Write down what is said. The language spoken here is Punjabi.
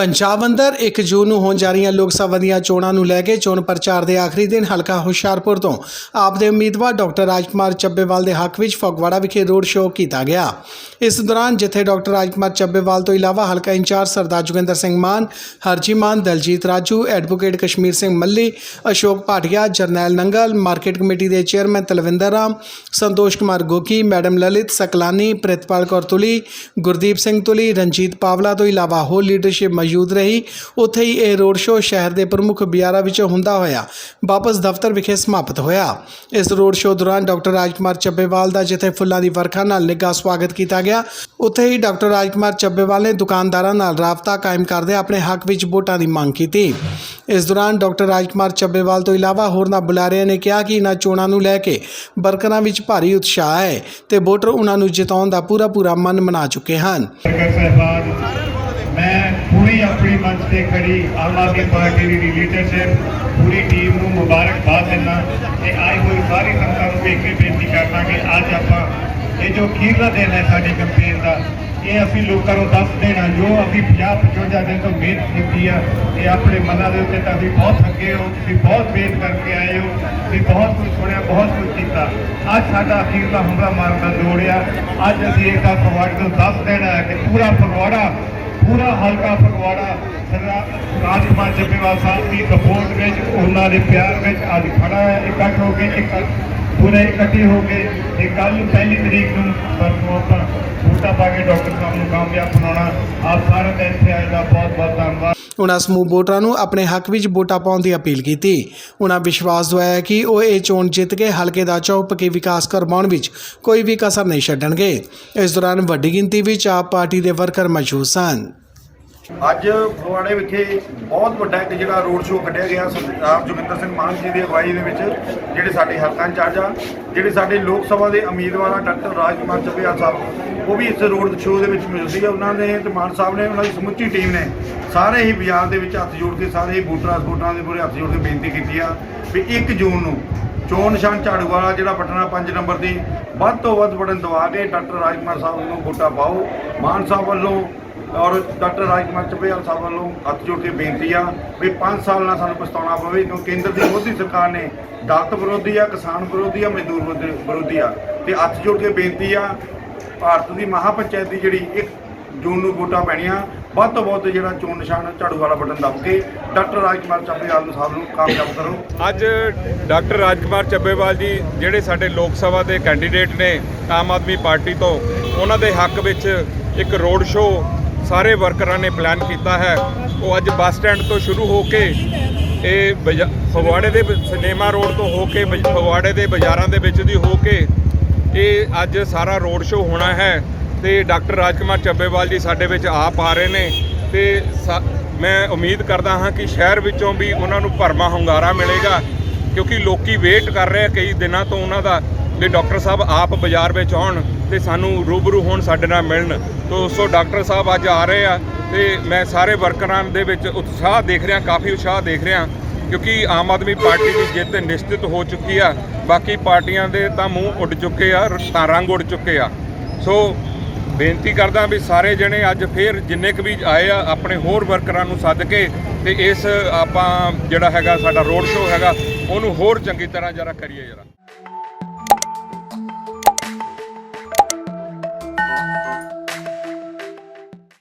ਪੰਜਾਬ ਅੰਦਰ 1 ਜੂਨ ਨੂੰ ਹੋਣ ਜਾ ਰਹੀਆਂ ਲੋਕ ਸਭਾ ਦੀਆਂ ਚੋਣਾਂ ਨੂੰ ਲੈ ਕੇ ਚੋਣ ਪ੍ਰਚਾਰ ਦੇ ਆਖਰੀ ਦਿਨ ਹਲਕਾ ਹੁਸ਼ਿਆਰਪੁਰ ਤੋਂ ਆਪ ਦੇ ਉਮੀਦਵਾਰ ਡਾਕਟਰ ਰਾਜਕੁਮਾਰ ਚੱਬੇਵਾਲ ਦੇ ਹੱਕ ਵਿੱਚ ਫਗਵਾੜਾ ਵਿਖੇ ਰੋਡ ਸ਼ੋਅ ਕੀਤਾ ਗਿਆ। ਇਸ ਦੌਰਾਨ ਜਿੱਥੇ ਡਾਕਟਰ ਰਾਜਕੁਮਾਰ ਚੱਬੇਵਾਲ ਤੋਂ ਇਲਾਵਾ ਹਲਕਾ in-charge Sardar Joginder Singh Mann, Harji Mann, Daljit Raju, advocate Kashmir Singh Malli, Ashok Bhatia, Jarnail Nangal, market committee ਦੇ ਚੇਅਰਮੈਨ ਤਲਵਿੰਦਰ ਰਾਮ, ਸੰਤੋਸ਼ ਕੁਮਾਰ ਗੋਕੀ ਮੈਡਮ ਲਲਿਤ ਸਕਲਾਨੀ, ਪ੍ਰਿਤਪਾਲ ਕੌਰ ਤੁਲੀ, ਗੁਰਦੀਪ ਸਿੰਘ ਤੁਲੀ, ਰਣਜੀਤ ਪਾਵਲਾ ਤੋਂ ਇਲਾਵਾ ਹੋਰ ਲੀਡਰਸ਼ਿਪ ਮੌਜੂਦ ਰਹੀ। ਉੱਥੇ ਹੀ ਇਹ ਰੋਡ ਸ਼ੋਅ ਸ਼ਹਿਰ ਦੇ ਪ੍ਰਮੁੱਖ ਬਿਆਰਾ ਵਿੱਚੋਂ ਹੁੰਦਾ ਹੋਇਆ, ਵਾਪਸ ਦਫ਼ਤਰ ਵਿਖੇ ਸਮਾਪਤ ਹੋਇਆ। ਇਸ ਰੋਡ ਸ਼ੋਅ ਦੌਰਾਨ ਡਾਕਟਰ ਰਾਜਕੁਮਾਰ ਚੱਬੇਵਾਲ ਦਾ ਜਿੱਥੇ ਫੁੱਲਾਂ ਦੀ ਵਰਖਾ ਨਾਲ ਨਿੱਘਾ ਸਵਾਗਤ ਕੀਤਾ ਗਿਆ, ਉੱਥੇ ਹੀ ਡਾਕਟਰ ਰਾਜਕੁਮਾਰ ਚੱਬੇਵਾਲ ਨੇ ਦੁਕਾਨਦਾਰਾਂ ਨਾਲ ਰਾਬਤਾ ਕਾਇਮ ਕਰਦੇ ਆਪਣੇ ਹੱਕ ਵਿੱਚ ਵੋਟਾਂ ਦੀ ਮੰਗ ਕੀਤੀ। ਇਸ ਦੌਰਾਨ ਡਾਕਟਰ ਰਾਜਕੁਮਾਰ ਚੱਬੇਵਾਲ ਤੋਂ ਇਲਾਵਾ ਹੋਰਨਾਂ ਬੁਲਾਰਿਆਂ ਨੇ ਕਿਹਾ ਕਿ ਇਹਨਾਂ ਚੋਣਾਂ ਨੂੰ ਲੈ ਕੇ ਵਰਕਰਾਂ ਵਿੱਚ ਭਾਰੀ ਉਤਸ਼ਾਹ ਹੈ ਤੇ ਵੋਟਰ ਉਹਨਾਂ ਨੂੰ ਜਿਤਾਉਣ ਦਾ ਪੂਰਾ ਪੂਰਾ ਮਨ ਮਨਾ ਚੁੱਕੇ ਹਨ। ਮੈਂ ਪੂਰੀ ਆਪਣੀ ਮੰਚ ਤੇ ਖੜੀ ਆਮ ਆਦਮੀ ਪਾਰਟੀ ਦੀ ਲੀਡਰਸ਼ਿਪ ਪੂਰੀ ਟੀਮ ਨੂੰ ਮੁਬਾਰਕਬਾਦ ਦਿੰਦਾ ਤੇ ਆਈ ਹੋਈ ਸਾਰੀ ਸੰਗਤਾਂ ਨੂੰ ਵੇਖ ਕੇ ਬੇਨਤੀ ਕਰਦਾ ਕਿ ਅੱਜ ਆਪਾਂ ਇਹ ਜੋ ਅਖੀਰਲਾ ਦਿਨ ਹੈ ਸਾਡੇ ਕੰਪੇਨ ਦਾ, ਇਹ ਅਸੀਂ ਲੋਕਾਂ ਨੂੰ ਦੱਸ ਦੇਣਾ, ਜੋ ਅਸੀਂ 50 55 ਦਿਨ ਤੋਂ ਮਿਹਨਤ ਕੀਤੀ ਆ, ਇਹ ਆਪਣੇ ਮਨਾਂ ਦੇ ਉੱਤੇ ਤਾਂ ਅਸੀਂ ਬਹੁਤ ਥੱਕੇ ਹੋ, ਤੁਸੀਂ ਬਹੁਤ ਮਿਹਨਤ ਕਰਕੇ ਆਏ ਹੋ, ਤੁਸੀਂ ਬਹੁਤ ਕੁਝ ਸੁਣਿਆ, ਬਹੁਤ ਕੁਝ ਕੀਤਾ। ਅੱਜ ਸਾਡਾ ਅਖੀਰਲਾ ਹਮਲਾ ਮਾਰਨ ਦਾ ਦੌੜ ਆ, ਅੱਜ ਅਸੀਂ ਇਹ ਤਾਂ ਫਗਵਾੜੇ ਨੂੰ ਦੱਸ ਦੇਣਾ ਹੈ ਕਿ ਪੂਰਾ ਫਗਵਾੜਾ ਪੂਰਾ ਹਲਕਾ ਫਗਵਾੜਾ ਰਾਜਕੁਮਾਰ ਚੱਬੇਵਾਲ ਸਾਹਿਬ ਦੀ ਸਪੋਰਟ ਵਿੱਚ, ਉਹਨਾਂ ਦੇ ਪਿਆਰ ਵਿੱਚ ਅੱਜ ਖੜਾ ਹੈ, ਇਕੱਠ ਹੋ ਕੇ, ਇੱਕ ਪੂਰੇ ਇਕੱਠੇ ਹੋ ਕੇ, ਤੇ ਕੱਲ ਪਹਿਲੀ ਤਰੀਕ ਨੂੰ ਪਰਸੋਂ ਆਪਾਂ ਵੋਟਾਂ ਪਾ ਕੇ ਡਾਕਟਰ ਸਾਹਿਬ ਨੂੰ ਕਾਮਯਾਬ ਬਣਾਉਣਾ, ਆਪ ਸਾਰਿਆਂ ਦਾ ਇੱਥੇ ਆਏ ਦਾ ਬਹੁਤ ਬਹੁਤ ਧੰਨਵਾਦ। ਉਨ੍ਹਾਂ ਸਮੂਹ ਵੋਟਰਾਂ ਨੂੰ ਆਪਣੇ ਹੱਕ ਵਿੱਚ ਵੋਟਾਂ ਪਾਉਣ ਦੀ ਅਪੀਲ ਕੀਤੀ। ਉਹਨਾਂ ਵਿਸ਼ਵਾਸ ਦਵਾਇਆ ਕਿ ਉਹ ਇਹ ਚੋਣ ਜਿੱਤ ਕੇ ਹਲਕੇ ਦਾ ਚੌਪੱਕੇ ਵਿਕਾਸ ਕਰਵਾਉਣ ਵਿੱਚ ਕੋਈ ਵੀ ਕਸਰ ਨਹੀਂ ਛੱਡਣਗੇ। ਇਸ ਦੌਰਾਨ ਵੱਡੀ ਗਿਣਤੀ ਵਿੱਚ ਆਪ ਪਾਰਟੀ ਦੇ ਵਰਕਰ ਮੌਜੂਦ ਸਨ। ਅੱਜ ਫਗਵਾੜੇ ਵਿਖੇ ਬਹੁਤ ਵੱਡਾ ਇੱਕ ਜਿਹੜਾ ਰੋਡ ਸ਼ੋਅ ਕੱਢਿਆ ਗਿਆ, ਸਰਦਾਰ ਜੋਗਿੰਦਰ ਸਿੰਘ ਮਾਨ ਜੀ ਦੀ ਅਗਵਾਈ ਦੇ ਵਿੱਚ, ਜਿਹੜੇ ਸਾਡੇ ਹਲਕਾ ਇੰਚਾਰਜ ਆ, ਜਿਹੜੇ ਸਾਡੇ ਲੋਕ ਸਭਾ ਦੇ ਉਮੀਦਵਾਰ ਆ, ਡਾਕਟਰ ਰਾਜਕੁਮਾਰ ਚੱਬੇਵਾਲ ਸਾਹਿਬ, ਉਹ ਵੀ ਇਸ ਰੋਡ ਸ਼ੋਅ ਦੇ ਵਿੱਚ ਮੌਜੂਦ ਸੀ ਉਹਨਾਂ ਨੇ ਤੇ ਮਾਨ ਸਾਹਿਬ ਨੇ, ਉਹਨਾਂ ਦੀ ਸਮੁੱਚੀ ਟੀਮ ਨੇ ਸਾਰੇ ਹੀ ਬਾਜ਼ਾਰ ਦੇ ਵਿੱਚ ਹੱਥ ਜੋੜ ਕੇ, ਸਾਰੇ ਹੀ ਵੋਟਰਾਂ ਵੋਟਰਾਂ ਦੇ ਪੂਰੇ ਹੱਥ ਜੋੜ ਕੇ ਬੇਨਤੀ ਕੀਤੀ ਆ ਵੀ 1 ਜੂਨ ਨੂੰ ਚੋਣ ਨਿਸ਼ਾਨ ਝਾੜੂ ਵਾਲਾ ਜਿਹੜਾ ਬਟਨਾ 5 ਨੰਬਰ ਦੀ ਵੱਧ ਤੋਂ ਵੱਧ ਬਟਨ ਦਵਾ ਕੇ ਡਾਕਟਰ ਰਾਜਕੁਮਾਰ ਸਾਹਿਬ ਨੂੰ ਵੋਟਾਂ ਪਾਓ। ਮਾਨ ਸਾਹਿਬ ਵੱਲੋਂ ਔਰ ਡਾਕਟਰ ਰਾਜ ਕੁਮਾਰ ਚੱਬੇਵਾਲ ਸਾਹਿਬ ਵੱਲੋਂ ਹੱਥ ਜੋੜ ਕੇ ਬੇਨਤੀ ਆ ਵੀ 5 ਸਾਲ ਨਾਲ ਸਾਨੂੰ ਪਛਤਾਉਣਾ ਪਵੇ, ਕਿਉਂਕਿ ਕੇਂਦਰ ਦੀ ਮੋਦੀ ਸਰਕਾਰ ਨੇ ਦਲਿਤ ਵਿਰੋਧੀ ਆ, ਕਿਸਾਨ ਵਿਰੋਧੀ ਆ, ਮਜ਼ਦੂਰ ਵਿਰੋਧੀ- ਵਿਰੋਧੀ ਆ। ਤੇ ਹੱਥ ਜੋੜ ਕੇ ਬੇਨਤੀ ਆ, ਭਾਰਤ ਦੀ ਮਹਾਪੰਚਾਇਤ ਦੀ ਜਿਹੜੀ ਇੱਕ ਜੂਨ ਨੂੰ ਵੋਟਾਂ ਪੈਣੀਆਂ, ਵੱਧ ਤੋਂ ਵੱਧ ਜਿਹੜਾ ਚੋਣ ਨਿਸ਼ਾਨ ਝਾੜੂ ਵਾਲਾ ਬਟਨ ਦਬ ਕੇ ਡਾਕਟਰ ਰਾਜਕੁਮਾਰ ਚੱਬੇਵਾਲ ਨੂੰ ਸਾਹਿਬ ਨੂੰ ਕਾਮਯਾਬ ਕਰੋ। ਅੱਜ ਡਾਕਟਰ ਰਾਜਕੁਮਾਰ ਚੱਬੇਵਾਲ ਜੀ ਜਿਹੜੇ ਸਾਡੇ ਲੋਕ ਸਭਾ ਦੇ ਕੈਂਡੀਡੇਟ ਨੇ, ਆਮ ਆਦਮੀ ਪਾਰਟੀ ਤੋਂ, ਉਹਨਾਂ ਦੇ ਹੱਕ ਵਿੱਚ ਇੱਕ ਰੋਡ ਸ਼ੋਅ ਸਾਰੇ ਵਰਕਰਾਂ ਨੇ ਪਲਾਨ ਕੀਤਾ ਹੈ। ਉਹ ਅੱਜ ਬੱਸ ਸਟੈਂਡ ਤੋਂ ਸ਼ੁਰੂ ਹੋ ਕੇ ਇਹ ਬਜਾ- ਫਗਵਾੜੇ ਦੇ ਸਿਨੇਮਾ ਰੋਡ ਤੋਂ ਹੋ ਕੇ ਬਜ- ਫਗਵਾੜੇ ਦੇ ਬਾਜ਼ਾਰਾਂ ਦੇ ਵਿੱਚ ਦੀ ਹੋ ਕੇ ਇਹ ਅੱਜ ਸਾਰਾ ਰੋਡ ਸ਼ੋਅ ਹੋਣਾ ਹੈ ਤੇ ਡਾਕਟਰ ਰਾਜਕੁਮਾਰ ਚੱਬੇਵਾਲ ਜੀ ਸਾਡੇ ਵਿੱਚ ਆਪ ਆ ਰਹੇ ਨੇ ਤੇ ਸਾ- ਮੈਂ ਉਮੀਦ ਕਰਦਾ ਹਾਂ ਕਿ ਸ਼ਹਿਰ ਵਿੱਚੋਂ ਵੀ ਉਹਨਾਂ ਨੂੰ ਭਰਮਾ ਹੁੰਗਾਰਾ ਮਿਲੇਗਾ ਕਿਉਂਕਿ ਲੋਕੀ ਵੇਟ ਕਰ ਰਹੇ ਆ ਕਈ ਦਿਨਾਂ ਤੋਂ ਉਹਨਾਂ ਦਾ ਵੀ ਡਾਕਟਰ ਸਾਹਿਬ ਆਪ ਬਾਜ਼ਾਰ ਵਿੱਚ ਆਉਣ ਤੇ ਸਾਨੂੰ ਰੂਬਰੂ ਹੋਣ ਸਾਡੇ ਨਾਲ ਮਿਲਣ। ਤੋਂ ਸੋ ਡਾਕਟਰ ਸਾਹਿਬ ਅੱਜ ਆ ਰਹੇ ਆ ਤੇ ਮੈਂ ਸਾਰੇ ਵਰਕਰਾਂ ਦੇ ਵਿੱਚ ਉਤਸ਼ਾਹ ਦੇਖ ਰਿਹਾ, ਕਾਫੀ ਉਤਸ਼ਾਹ ਦੇਖ ਰਿਹਾ, ਕਿਉਂਕਿ ਆਮ ਆਦਮੀ ਪਾਰਟੀ ਦੀ ਜਿੱਤ ਨਿਸ਼ਚਿਤ ਹੋ ਚੁੱਕੀ ਆ। ਬਾਕੀ ਪਾਰਟੀਆਂ ਦੇ ਤਾਂ ਮੂੰਹ ਉੱਡ ਚੁੱਕੇ ਆ ਤਾਂ ਰੰਗ ਉੱਡ ਚੁੱਕੇ ਆ। ਸੋ ਬੇਨਤੀ ਕਰਦਾ ਵੀ ਸਾਰੇ ਜਣੇ ਅੱਜ ਫੇਰ ਜਿੰਨੇ ਕੁ ਵੀ ਆਏ ਆ, ਆਪਣੇ ਹੋਰ ਵਰਕਰਾਂ ਨੂੰ ਸੱਦ ਕੇ ਤੇ ਇਸ ਆਪਾਂ ਜਿਹੜਾ ਹੈਗਾ ਸਾਡਾ ਰੋਡ ਸ਼ੋਅ ਹੈਗਾ, ਉਹਨੂੰ ਹੋਰ ਚੰਗੀ ਤਰ੍ਹਾਂ ਜਰਾ ਕਰੀਏ ਜਰਾ।